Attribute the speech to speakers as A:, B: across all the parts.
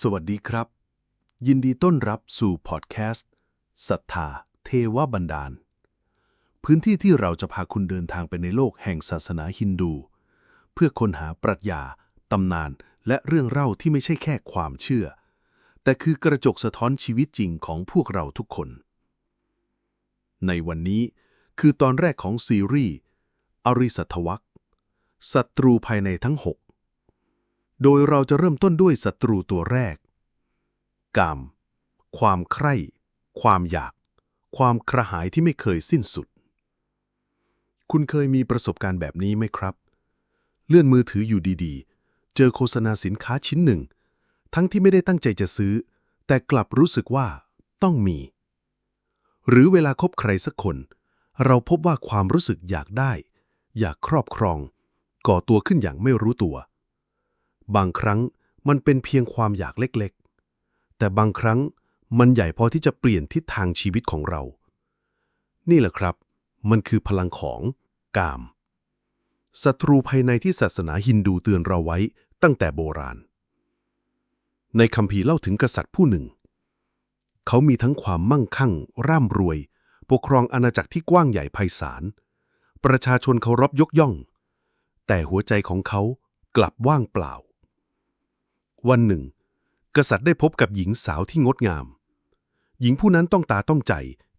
A: สวัสดีครับ ยินดีต้อนรับสู่พอดแคสต์ศรัทธาเทวบันดาล พื้นที่ที่เราจะพาคุณเดินทางไปในโลกแห่งศาสนาฮินดู เพื่อค้นหาปรัชญาตำนานและเรื่องเล่าที่ไม่ใช่แค่ความเชื่อ แต่คือกระจกสะท้อนชีวิตจริงของพวกเราทุกคน ในวันนี้คือตอนแรกของซีรีส์อริสัทวักศัตรูภายในทั้งหก โดยเราจะเริ่มต้นด้วยศัตรูตัวแรก กาม ความใคร่ ความอยาก ความกระหายที่ไม่เคยสิ้นสุด คุณเคยมีประสบการณ์แบบนี้ไหมครับ เลื่อนมือถืออยู่ดีๆ เจอโฆษณาสินค้าชิ้นหนึ่ง ทั้งที่ไม่ได้ตั้งใจจะซื้อ แต่กลับรู้สึกว่าต้องมี หรือเวลาคบใครสักคน เราพบว่าความรู้สึกอยากได้ อยากครอบครอง ก่อตัวขึ้นอย่างไม่รู้ตัว บางครั้งมันเป็นเพียงความอยากเล็กๆ แต่บางครั้งมันใหญ่พอที่จะเปลี่ยนทิศทางชีวิตของเรา นี่แหละครับ มันคือพลังของกาม ศัตรูภายในที่ศาสนาฮินดูเตือนเราไว้ตั้งแต่โบราณ ในคัมภีเล่าถึงกษัตริย์ผู้หนึ่ง เขามีทั้งความมั่งคั่ง ร่ำรวย ปกครองอาณาจักรที่กว้างใหญ่ไพศาล ประชาชนเคารพยกย่อง แต่หัวใจของเขากลับว่างเปล่า วันหนึ่ง กษัตริย์ได้พบกับหญิงสาวที่งดงาม หญิงผู้นั้นต้องตาต้องใจ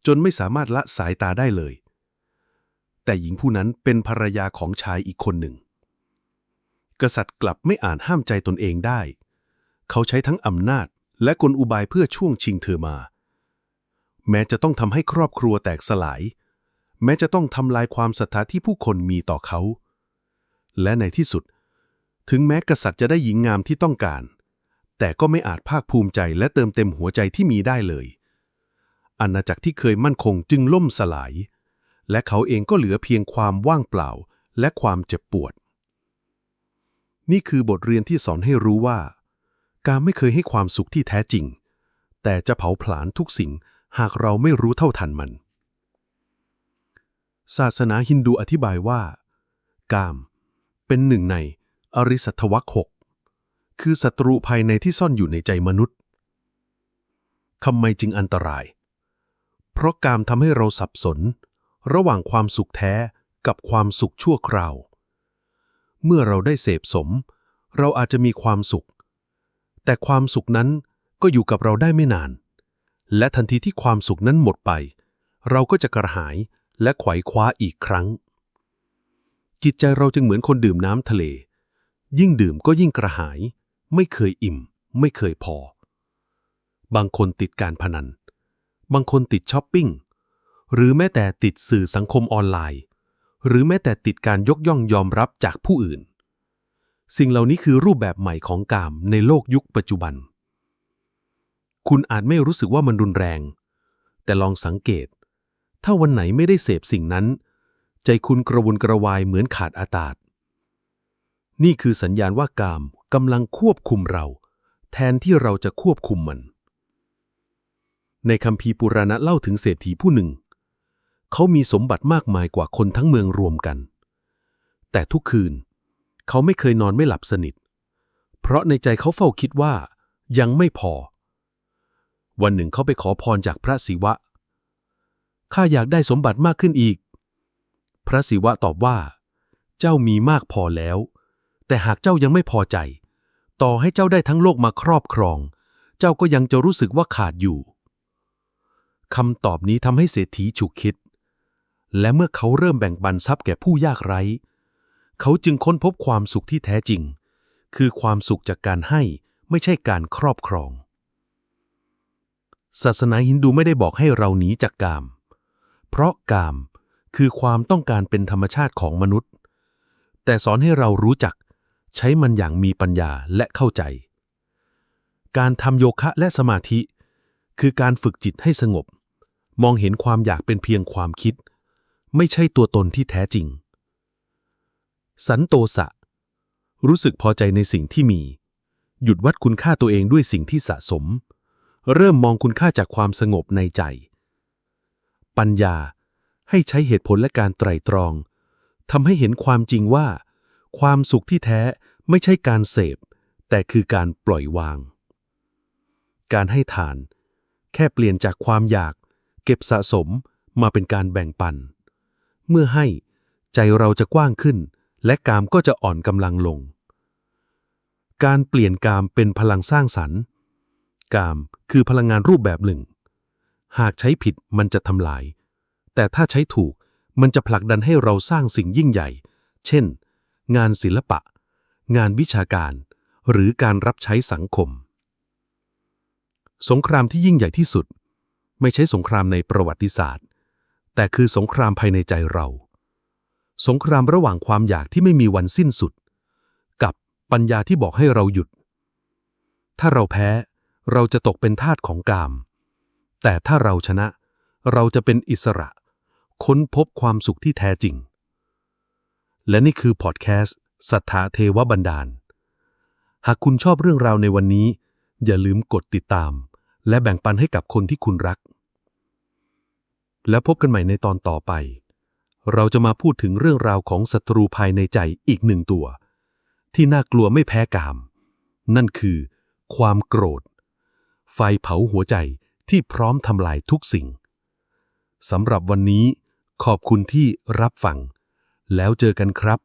A: จนไม่สามารถละสายตาได้เลย แต่หญิงผู้นั้นเป็นภรรยาของชายอีกคนหนึ่ง กษัตริย์กลับไม่อาจห้ามใจตนเองได้ เขาใช้ทั้งอำนาจและกลอุบายเพื่อช่วงชิงเธอมา แม้จะต้องทำให้ครอบครัวแตกสลาย แม้จะต้องทำลายความศรัทธาที่ผู้คนมีต่อเขา และในที่สุด ถึงแม้กษัตริย์จะได้หญิงงามที่ต้องการ แต่ก็ไม่อาจภาคภูมิใจและเติมเต็มหัวใจที่มีได้เลย อาณาจักรที่เคยมั่นคงจึงล่มสลาย และเขาเองก็เหลือเพียงความว่างเปล่าและความเจ็บปวด นี่คือบทเรียนที่สอนให้รู้ว่า การไม่เคยให้ความสุขที่แท้จริง แต่จะเผาผลาญทุกสิ่งหากเราไม่รู้เท่าทันมัน ศาสนาฮินดูอธิบายว่า กาม เป็นหนึ่งในอริสัทวักหก คือศัตรูภายในที่ซ่อนอยู่ในใจมนุษย์ทำไมจึงอันตราย เพราะกามทำให้เราสับสน ระหว่างความสุขแท้กับความสุขชั่วคราว เมื่อเราได้เสพสม เราอาจจะมีความสุข แต่ความสุขนั้นก็อยู่กับเราได้ไม่นาน และทันทีที่ความสุขนั้นหมดไป เราก็จะกระหายและไขว่คว้าอีกครั้ง จิตใจเราจึงเหมือนคนดื่มน้ำทะเล ยิ่งดื่มก็ยิ่งกระหาย ไม่เคยอิ่ม ไม่เคยพอ บางคนติดการพนัน บางคนติดช้อปปิ้ง หรือแม้แต่ติดสื่อสังคมออนไลน์ หรือแม้แต่ติดการยกย่องยอมรับจากผู้อื่น สิ่งเหล่านี้คือรูปแบบใหม่ของกามในโลกยุคปัจจุบัน คุณอาจไม่รู้สึกว่ามันรุนแรง แต่ลองสังเกต ถ้าวันไหนไม่ได้เสพสิ่งนั้น ใจคุณกระวนกระวายเหมือนขาดอากาศนี่คือสัญญาณว่ากาม กำลังควบคุมเรา แทนที่เราจะควบคุมมัน ในคัมภีปุราณะเล่าถึงเศรษฐีผู้หนึ่ง เขามีสมบัติมากมายกว่าคนทั้งเมืองรวมกัน แต่ทุกคืน เขาไม่เคยนอนไม่หลับสนิท เพราะในใจเขาเฝ้าคิดว่า ยังไม่พอ วันหนึ่งเขาไปขอพรจากพระศิวะข้าอยากได้สมบัติมากขึ้นอีก พระศิวะตอบว่า เจ้ามีมากพอแล้ว แต่หากเจ้ายังไม่พอใจ ต่อให้เจ้าได้ทั้งโลกมาครอบครอง เจ้าก็ยังจะรู้สึกว่าขาดอยู่คำตอบนี้ทำให้เศรษฐีฉุกคิด และเมื่อเขาเริ่มแบ่งปันทรัพย์แก่ผู้ยากไร้ เขาจึงค้นพบความสุขที่แท้จริง คือความสุขจากการให้ไม่ใช่การครอบครอง ศาสนาฮินดูไม่ได้บอกให้เราหนีจากกาม เพราะกามคือความต้องการเป็นธรรมชาติของมนุษย์ แต่สอนให้เรารู้จัก ใช้มันอย่างมีปัญญาและเข้าใจ การทำโยคะและสมาธิ คือการฝึกจิตให้สงบ มองเห็นความอยากเป็นเพียงความคิด ไม่ใช่ตัวตนที่แท้จริง สันโตสะรู้สึกพอใจในสิ่งที่มี หยุดวัดคุณค่าตัวเองด้วยสิ่งที่สะสม เริ่มมองคุณค่าจากความสงบในใจ ปัญญาให้ใช้เหตุผลและการไตร่ตรองทำให้เห็นความจริงว่า ความสุขที่แท้ไม่ใช่การเสพ แต่คือการปล่อยวาง
B: การให้ทาน แค่เปลี่ยนจากความอยาก เก็บสะสมมาเป็นการแบ่งปัน เมื่อให้ใจเราจะกว้างขึ้น และกามก็จะอ่อนกำลังลง การเปลี่ยนกามเป็นพลังสร้างสรรค์ กามคือพลังงานรูปแบบหนึ่ง หากใช้ผิดมันจะทำลาย แต่ถ้าใช้ถูกมันจะผลักดันให้เราสร้างสิ่งยิ่งใหญ่ เช่น งานศิลปะ งานวิชาการ หรือการรับใช้สังคม สงครามที่ยิ่งใหญ่ที่สุด ไม่ใช่สงครามในประวัติศาสตร์ แต่คือสงครามภายในใจเรา สงครามระหว่างความอยากที่ไม่มีวันสิ้นสุด กับปัญญาที่บอกให้เราหยุด ถ้าเราแพ้เราจะตกเป็นทาสของกาม แต่ถ้าเราชนะ เราจะเป็นอิสระ ค้นพบความสุขที่แท้จริง และนี่คือพอดแคสต์สัทธาเทวบันดาล หากคุณชอบเรื่องราวในวันนี้ อย่าลืมกดติดตาม และแบ่งปันให้กับคนที่คุณรัก แล้วพบกันใหม่ในตอนต่อไป เราจะมาพูดถึงเรื่องราวของศัตรูภายในใจอีกหนึ่งตัว ที่น่ากลัวไม่แพ้กาม นั่นคือ ความโกรธ ไฟเผาหัวใจที่พร้อมทำลายทุกสิ่งสำหรับวันนี้ขอบคุณที่รับฟัง แล้วเจอกันครับ